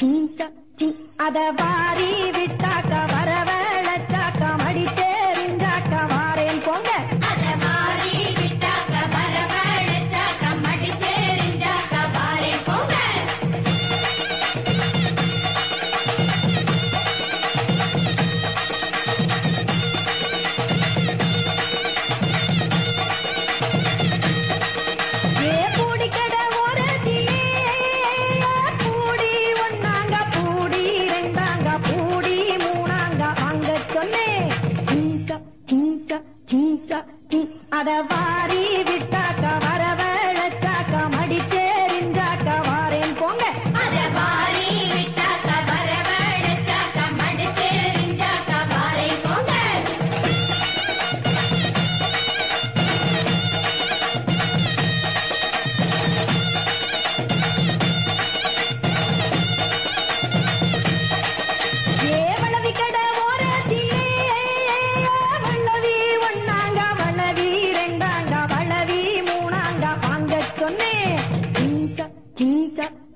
చింత చి అద వారి విత్తాక அட வாரி விட்டு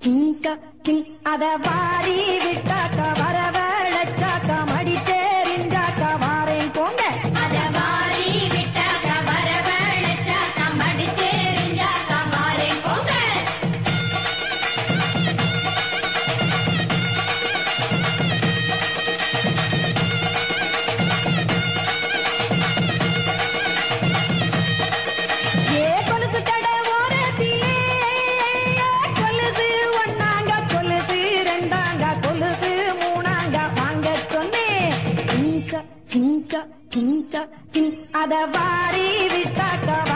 கிங் கிங் அத வாரி விட்டாக்க வரவ Quinta, quinta, a devariva está acabando.